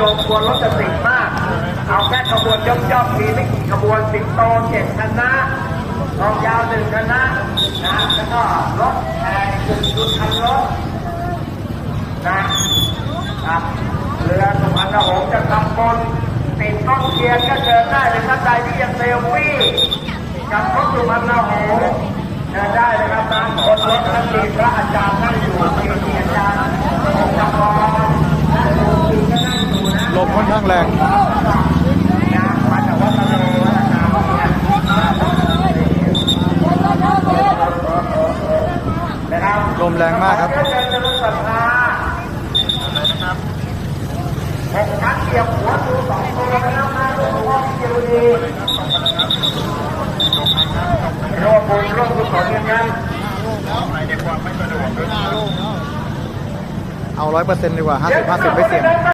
โยมกลัวรถจะติดมาก เอาแค่ขบวนย่อมย่อมมีไม่กี่ขบวนสิงโตเจ็ดคณะกองยาวหนึ่งคณะนะแล้วก็รถแห่จุดจุดคันรถนะครับเรือสุพรรณหงส์จะทำบนติดกล้องเทียนก็เชิญได้เลยท่านใดที่ยังเซลฟี่กับรถสุพรรณหงส์เชิญได้เลยครับนรถท่านมีพระอาจารย์นั่งอยู่มีอาจารย์องค์จำลองและหลวงปู่ก็นั่งอยู่นะ ลมค่อนข้างแรงลมแรงมากครับเพื่อเชิญจะรู้ศรัทธาหกชั้นเกี่ยวหัวดูสองตัวนะครับนะหลวงพ่อเจดีร่วมบุญร่วมกุศลกเอาร้อยเปอร์เซ็นต์ดีกว่าห้าสิบห้าสิบไม่เสี่ยง